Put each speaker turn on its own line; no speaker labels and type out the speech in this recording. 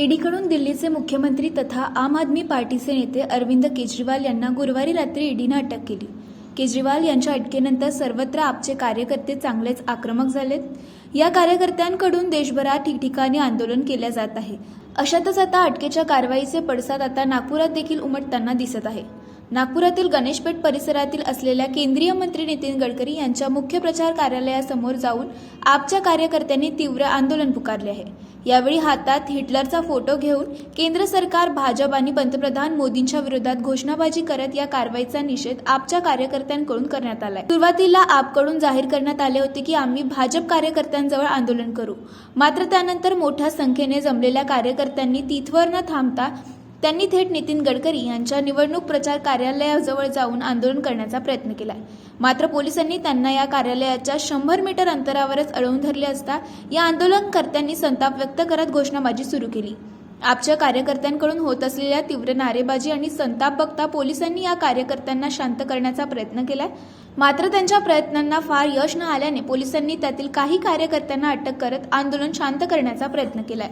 ईडीकडून दिल्लीचे मुख्यमंत्री तथा आम आदमी पार्टीचे नेते अरविंद केजरीवाल यांना गुरुवारी रात्री ईडीनं अटक केली. केजरीवाल यांच्या अटकेनंतर सर्वत्र आपचे कार्यकर्ते चांगलेच आक्रमक झालेत. या कार्यकर्त्यांकडून देशभरात ठिकठिकाणी आंदोलन केले जात आहे. अशातच आता अटकेच्या कारवाईचे पडसाद आता नागपुरात देखील उमटताना दिसत आहे. नागपुरातील गणेशपेठ परिसरातील असलेल्या केंद्रीय मंत्री नितीन गडकरी यांच्या मुख्य प्रचार कार्यालयासमोर जाऊन आपच्या कार्यकर्त्यांनी तीव्र आंदोलन पुकारले आहे. यावेळी हातात हिटलरचा फोटो घेऊन केंद्र सरकार भाजप आणि पंतप्रधान मोदींच्या विरोधात घोषणाबाजी करत या कारवाईचा निषेध आपच्या कार्यकर्त्यांकडून करण्यात आलाय. सुरुवातीला आपकडून जाहीर करण्यात आले होते की आम्ही भाजप कार्यकर्त्यांजवळ आंदोलन करू. मात्र त्यानंतर मोठ्या संख्येने जमलेल्या कार्यकर्त्यांनी तिथवर न थांबता त्यांनी थेट नितीन गडकरी यांच्या निवडणूक प्रचार कार्यालयाजवळ जाऊन आंदोलन करण्याचा प्रयत्न केला मात्र पोलिसांनी त्यांना या कार्यालयाच्या शंभर मीटर अंतरावरच अडवून धरले असता या आंदोलनकर्त्यांनी संताप व्यक्त करत घोषणाबाजी सुरू केली. आपच्या कार्यकर्त्यांकडून होत असलेल्या तीव्र नारेबाजी आणि संताप बघता पोलिसांनी या कार्यकर्त्यांना शांत करण्याचा प्रयत्न केलाय. मात्र त्यांच्या प्रयत्नांना फार यश न आल्याने पोलिसांनी त्यातील काही कार्यकर्त्यांना अटक करत आंदोलन शांत करण्याचा प्रयत्न केलाय.